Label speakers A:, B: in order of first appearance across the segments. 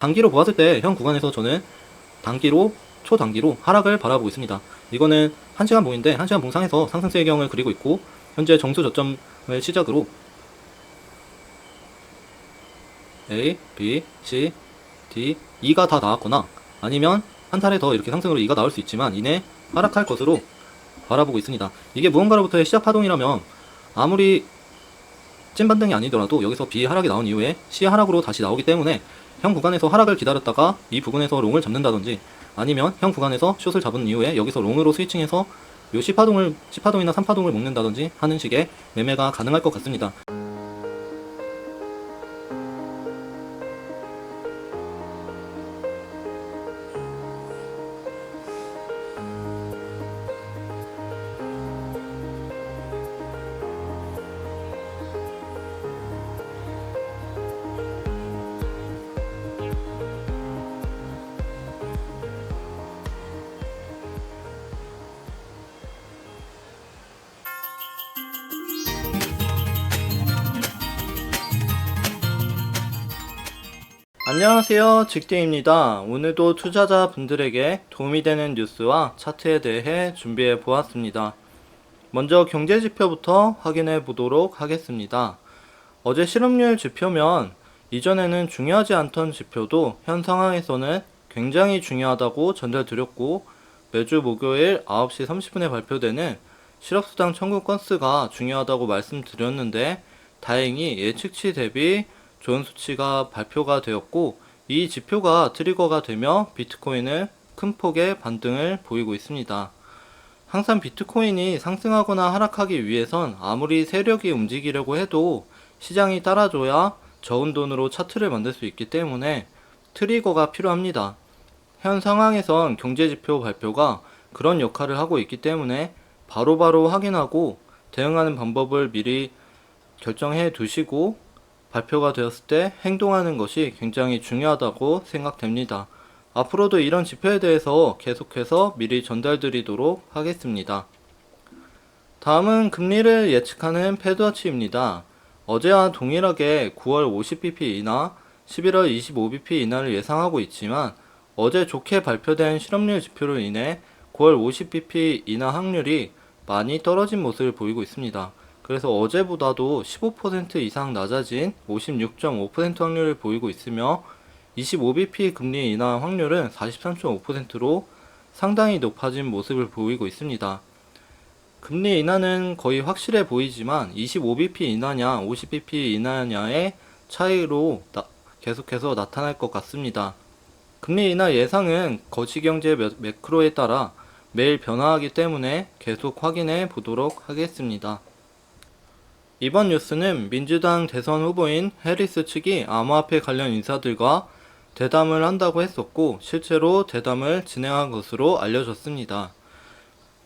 A: 단기로 보았을 때 현 구간에서 저는 단기로 초단기로 하락을 바라보고 있습니다. 이거는 1시간 봉인데 1시간 봉상에서 상승세 경을 그리고 있고 현재 정수 저점을 시작으로 A, B, C, D, E가 다 나왔거나 아니면 한 차례 더 이렇게 상승으로 E가 나올 수 있지만 이내 하락할 것으로 바라보고 있습니다. 이게 무언가로부터의 시작 파동이라면 아무리 찐 반등이 아니더라도 여기서 B 하락이 나온 이후에 C 하락으로 다시 나오기 때문에 현 구간에서 하락을 기다렸다가 이 부분에서 롱을 잡는다든지 아니면 현 구간에서 숏을 잡은 이후에 여기서 롱으로 스위칭해서 요 C파동을 C파동이나 3파동을 먹는다든지 하는 식의 매매가 가능할 것 같습니다. 안녕하세요. 직딩입니다. 오늘도 투자자 분들에게 도움이 되는 뉴스와 차트에 대해 준비해 보았습니다. 먼저 경제 지표부터 확인해 보도록 하겠습니다. 어제 실업률 지표면 이전에는 중요하지 않던 지표도 현 상황에서는 굉장히 중요하다고 전달드렸고 매주 목요일 9시 30분에 발표되는 실업수당 청구 건수가 중요하다고 말씀드렸는데 다행히 예측치 대비 좋은 수치가 발표가 되었고 이 지표가 트리거가 되며 비트코인은 큰 폭의 반등을 보이고 있습니다. 항상 비트코인이 상승하거나 하락하기 위해선 아무리 세력이 움직이려고 해도 시장이 따라줘야 적은 돈으로 차트를 만들 수 있기 때문에 트리거가 필요합니다. 현 상황에선 경제지표 발표가 그런 역할을 하고 있기 때문에 바로바로 확인하고 대응하는 방법을 미리 결정해 두시고 발표가 되었을 때 행동하는 것이 굉장히 중요하다고 생각됩니다. 앞으로도 이런 지표에 대해서 계속해서 미리 전달드리도록 하겠습니다. 다음은 금리를 예측하는 패드워치입니다. 어제와 동일하게 9월 50bp 이나 11월 25bp 이나를 예상하고 있지만 어제 좋게 발표된 실업률 지표로 인해 9월 50bp 이나 확률이 많이 떨어진 모습을 보이고 있습니다. 그래서 어제보다도 15% 이상 낮아진 56.5% 확률을 보이고 있으며 25bp 금리 인하 확률은 43.5%로 상당히 높아진 모습을 보이고 있습니다. 금리 인하는 거의 확실해 보이지만 25bp 인하냐 50bp 인하냐의 차이로 나- 계속해서 나타날 것 같습니다. 금리 인하 예상은 거시경제 매- 매크로에 따라 매일 변화하기 때문에 계속 확인해 보도록 하겠습니다. 이번 뉴스는 민주당 대선 후보인 해리스 측이 암호화폐 관련 인사들과 대담을 한다고 했었고 실제로 대담을 진행한 것으로 알려졌습니다.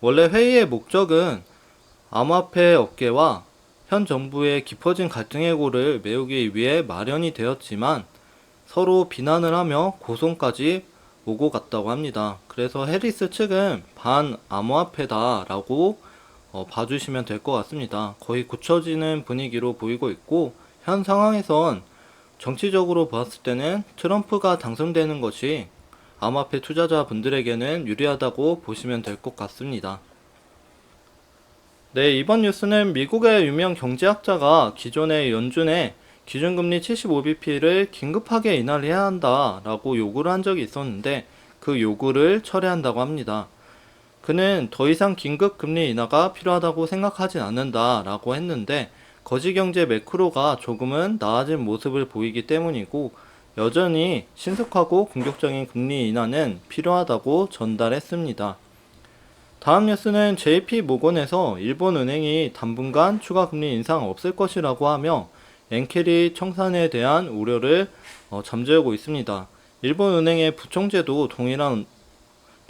A: 원래 회의의 목적은 암호화폐 업계와 현 정부의 깊어진 갈등의 골을 메우기 위해 마련이 되었지만 서로 비난을 하며 고성까지 오고 갔다고 합니다. 그래서 해리스 측은 반 암호화폐다라고 어, 봐주시면 될 것 같습니다. 거의 굳혀지는 분위기로 보이고 있고 현 상황에선 정치적으로 보았을 때는 트럼프가 당선되는 것이 암호화폐 투자자분들에게는 유리하다고 보시면 될 것 같습니다. 네, 이번 뉴스는 미국의 유명 경제학자가 기존의 연준에 기준금리 75bp를 긴급하게 인하를 해야 한다라고 요구를 한 적이 있었는데 그 요구를 철회한다고 합니다. 그는 더 이상 긴급 금리 인하가 필요하다고 생각하진 않는다라고 했는데 거시 경제 매크로가 조금은 나아진 모습을 보이기 때문이고 여전히 신속하고 공격적인 금리 인하는 필요하다고 전달했습니다. 다음 뉴스는 JP 모건에서 일본 은행이 당분간 추가 금리 인상 없을 것이라고 하며 엔캐리 청산에 대한 우려를 어, 잠재우고 있습니다. 일본 은행의 부총재도 동일한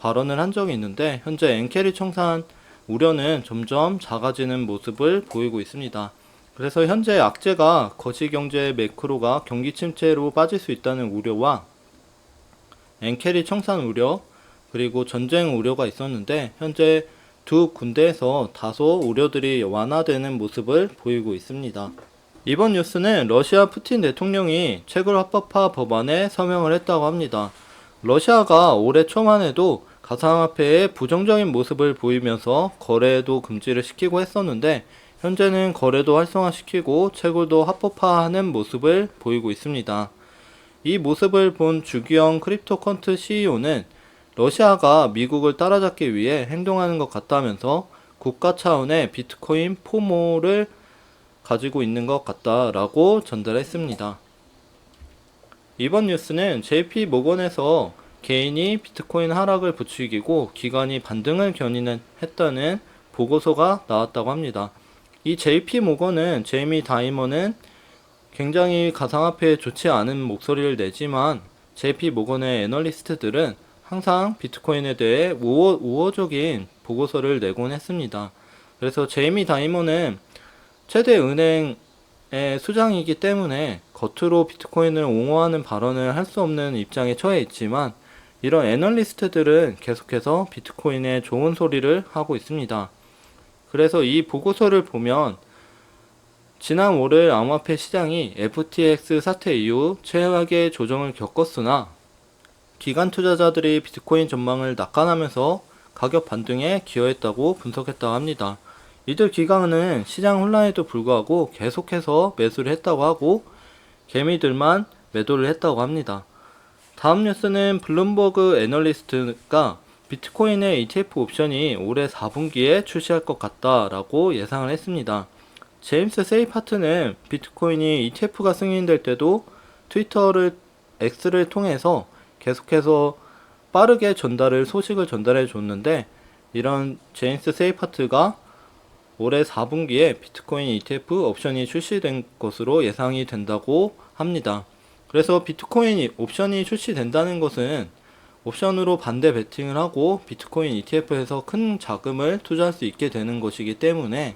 A: 발언을 한 적이 있는데 현재 엔캐리 청산 우려는 점점 작아지는 모습을 보이고 있습니다. 그래서 현재 악재가 거시경제 매크로가 경기 침체로 빠질 수 있다는 우려와 엔캐리 청산 우려 그리고 전쟁 우려가 있었는데 현재 두 군데에서 다소 우려들이 완화되는 모습을 보이고 있습니다. 이번 뉴스는 러시아 푸틴 대통령이 채굴 합법화 법안에 서명을 했다고 합니다. 러시아가 올해 초만 해도 가상화폐의 부정적인 모습을 보이면서 거래도 금지를 시키고 했었는데 현재는 거래도 활성화시키고 채굴도 합법화하는 모습을 보이고 있습니다. 이 모습을 본 주기영 크립토컨트 CEO는 러시아가 미국을 따라잡기 위해 행동하는 것 같다면서 국가 차원의 비트코인 포모를 가지고 있는 것 같다라고 전달했습니다. 이번 뉴스는 JP 모건에서 개인이 비트코인 하락을 부추기고 기관이 반등을 견인을 했다는 보고서가 나왔다고 합니다. 이 JP 모건은 제이미 다이머는 굉장히 가상화폐에 좋지 않은 목소리를 내지만 JP 모건의 애널리스트들은 항상 비트코인에 대해 우호, 우호적인 보고서를 내곤 했습니다. 그래서 제이미 다이머는 최대 은행의 수장이기 때문에 겉으로 비트코인을 옹호하는 발언을 할 수 없는 입장에 처해 있지만 이런 애널리스트들은 계속해서 비트코인에 좋은 소리를 하고 있습니다. 그래서 이 보고서를 보면 지난 월요일 암호화폐 시장이 FTX 사태 이후 최악의 조정을 겪었으나 기관 투자자들이 비트코인 전망을 낙관하면서 가격 반등에 기여했다고 분석했다고 합니다. 이들 기관은 시장 혼란에도 불구하고 계속해서 매수를 했다고 하고 개미들만 매도를 했다고 합니다. 다음 뉴스는 블룸버그 애널리스트가 비트코인의 ETF 옵션이 올해 4분기에 출시할 것 같다라고 예상을 했습니다. 제임스 세이파트는 비트코인이 ETF가 승인될 때도 트위터를 X를 통해서 계속해서 빠르게 전달을 소식을 전달해 줬는데 이런 제임스 세이파트가 올해 4분기에 비트코인 ETF 옵션이 출시된 것으로 예상이 된다고 합니다. 그래서 비트코인 옵션이 출시된다는 것은 옵션으로 반대 베팅을 하고 비트코인 ETF에서 큰 자금을 투자할 수 있게 되는 것이기 때문에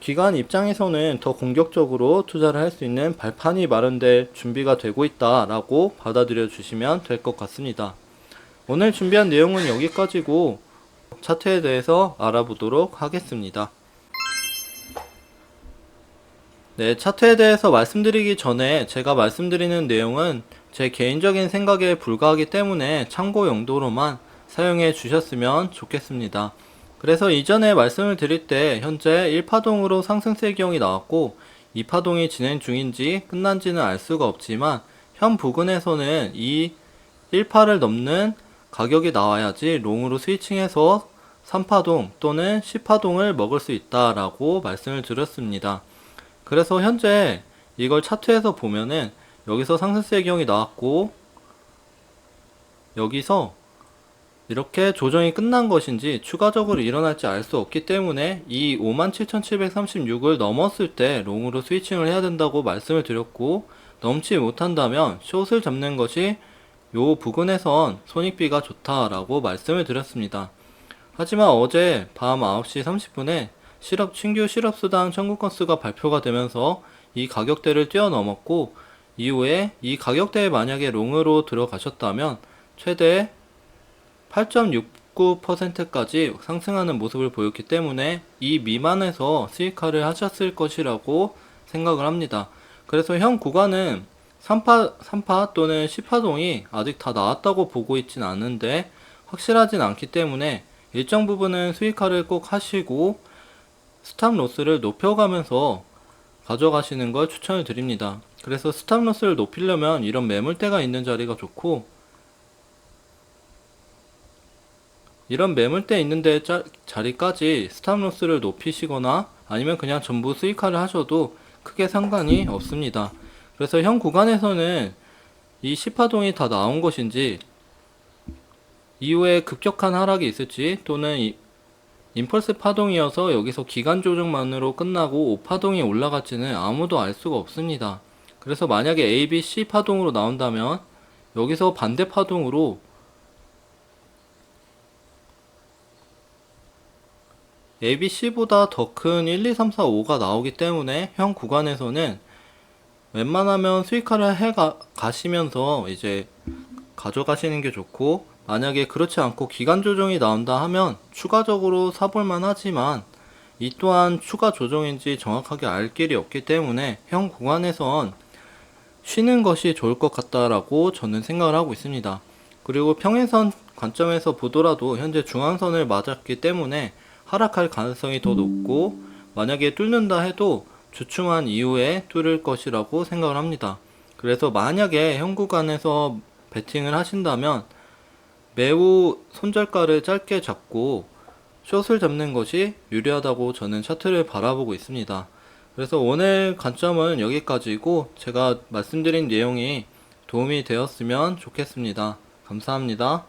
A: 기관 입장에서는 더 공격적으로 투자를 할 수 있는 발판이 마련될 준비가 되고 있다라고 받아들여 주시면 될 것 같습니다. 오늘 준비한 내용은 여기까지고 차트에 대해서 알아보도록 하겠습니다. 네, 차트에 대해서 말씀드리기 전에 제가 말씀드리는 내용은 제 개인적인 생각에 불과하기 때문에 참고 용도로만 사용해 주셨으면 좋겠습니다. 그래서 이전에 말씀을 드릴 때 현재 1파동으로 상승세 경이 나왔고 2파동이 진행 중인지 끝난지는 알 수가 없지만 현 부근에서는 이 1파를 넘는 가격이 나와야지 롱으로 스위칭해서 3파동 또는 10파동을 먹을 수 있다라고 말씀을 드렸습니다. 그래서 현재 이걸 차트에서 보면은 여기서 상승세 경이 나왔고 여기서 이렇게 조정이 끝난 것인지 추가적으로 일어날지 알 수 없기 때문에 이 57,736을 넘었을 때 롱으로 스위칭을 해야 된다고 말씀을 드렸고 넘지 못한다면 숏을 잡는 것이 요 부근에선 손익비가 좋다라고 말씀을 드렸습니다. 하지만 어제 밤 9시 30분에 실업 신규 실업수당 청구 건수가 발표가 되면서 이 가격대를 뛰어넘었고 이후에 이 가격대에 만약에 롱으로 들어가셨다면 최대 8.69%까지 상승하는 모습을 보였기 때문에 이 미만에서 수익화를 하셨을 것이라고 생각을 합니다. 그래서 현 구간은 3파, 3파 또는 10파동이 아직 다 나왔다고 보고 있진 않은데 확실하진 않기 때문에 일정 부분은 수익화를 꼭 하시고 스탑 로스를 높여가면서 가져가시는 걸 추천을 드립니다. 그래서 스탑 로스를 높이려면 이런 매물대가 있는 자리가 좋고 이런 매물대 있는데 자리까지 스탑 로스를 높이시거나 아니면 그냥 전부 수익화를 하셔도 크게 상관이 없습니다. 그래서 현 구간에서는 이 10파동이 다 나온 것인지 이후에 급격한 하락이 있을지 또는 이, 임펄스 파동이어서 여기서 기간 조정만으로 끝나고 5파동이 올라갈지는 아무도 알 수가 없습니다. 그래서 만약에 A, B, C 파동으로 나온다면 여기서 반대 파동으로 A, B, C보다 더 큰 1, 2, 3, 4, 5가 나오기 때문에 현 구간에서는 웬만하면 수익화를 해 가시면서 이제 가져가시는 게 좋고 만약에 그렇지 않고 기간 조정이 나온다 하면 추가적으로 사볼만 하지만 이 또한 추가 조정인지 정확하게 알 길이 없기 때문에 현 구간에선 쉬는 것이 좋을 것 같다라고 저는 생각을 하고 있습니다. 그리고 평행선 관점에서 보더라도 현재 중앙선을 맞았기 때문에 하락할 가능성이 더 높고 만약에 뚫는다 해도 주춤한 이후에 뚫을 것이라고 생각을 합니다. 그래서 만약에 현 구간에서 베팅을 하신다면 매우 손절가를 짧게 잡고 숏을 잡는 것이 유리하다고 저는 차트를 바라보고 있습니다. 그래서 오늘 관점은 여기까지고 제가 말씀드린 내용이 도움이 되었으면 좋겠습니다. 감사합니다.